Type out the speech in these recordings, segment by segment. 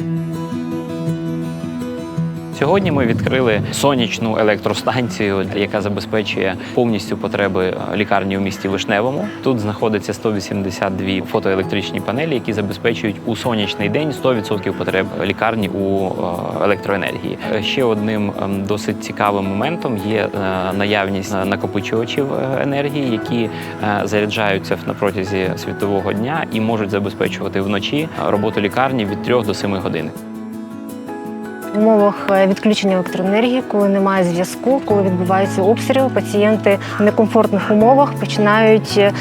thank you. Сьогодні ми відкрили сонячну електростанцію, яка забезпечує повністю потреби лікарні у місті Вишневому. Тут знаходиться 182 фотоелектричні панелі, які забезпечують у сонячний день 100% потреб лікарні у е, електроенергії. Е, Ще одним ем, досить цікавим моментом є е, наявність накопичувачів енергії, які заряджаються на протязі світового дня і можуть забезпечувати вночі роботу лікарні від 3 до 7 годин. Умовах е, відключення електроенергії, коли немає зв'язку, коли відбуваються обстріли, пацієнти в некомфортних умовах починають е,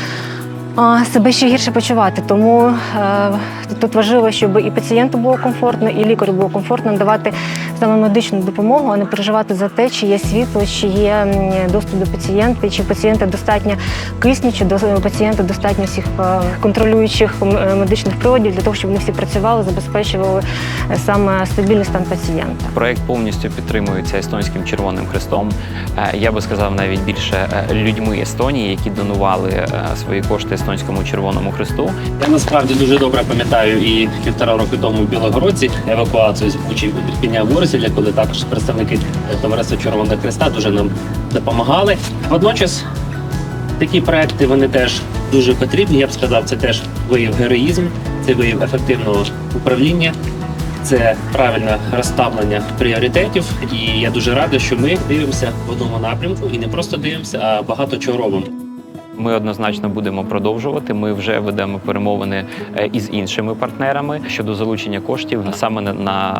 себе ще гірше почувати. Тому е, тут важливо, щоб і пацієнту було комфортно, і лікарю було комфортно давати саме медичну допомогу, а не переживати за те, чи є світло, чи є доступ до пацієнта, чи пацієнта достатньо кисню, чи до пацієнта достатньо всіх е, контролюючих е, медичних приладів для того, щоб вони всі працювали, забезпечували е, саме стабільний стан пацієнта. Проект повністю підтримується естонським Червоним Хрестом. Е, Я би сказав навіть більше е, людьми Естонії, які донували е, свої кошти естонському Червоному Хресту. Я насправді дуже добре пам'ятаю і півтора року тому в Білогородці евакуацію з Бучі підняв Борисівля, коли також представники товариства Червоного Хреста дуже нам допомагали. Водночас такі проекти вони теж дуже потрібні. Я б сказав, це теж вияв героїзму, це вияв ефективного управління. Це правильне розставлення пріоритетів, і я дуже радий, що ми дивимося в одному напрямку і не просто дивимося, а багато чого робимо. Ми однозначно будемо продовжувати. Ми вже ведемо перемовини е, із іншими партнерами щодо залучення коштів саме на,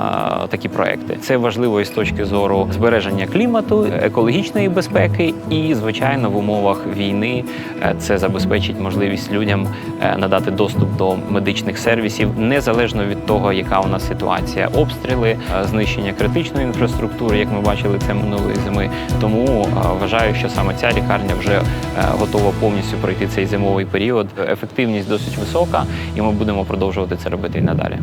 такі проекти. Це важливо із точки зору збереження клімату, екологічної безпеки, і звичайно в умовах війни е, це забезпечить можливість людям е, надати доступ до медичних сервісів незалежно від того, яка у нас ситуація. Обстріли, знищення критичної інфраструктури, як ми бачили це минулої зими. Тому вважаю, що саме ця лікарня вже готова повністю пройти цей зимовий період. Ефективність досить висока, і ми будемо продовжувати це робити і надалі.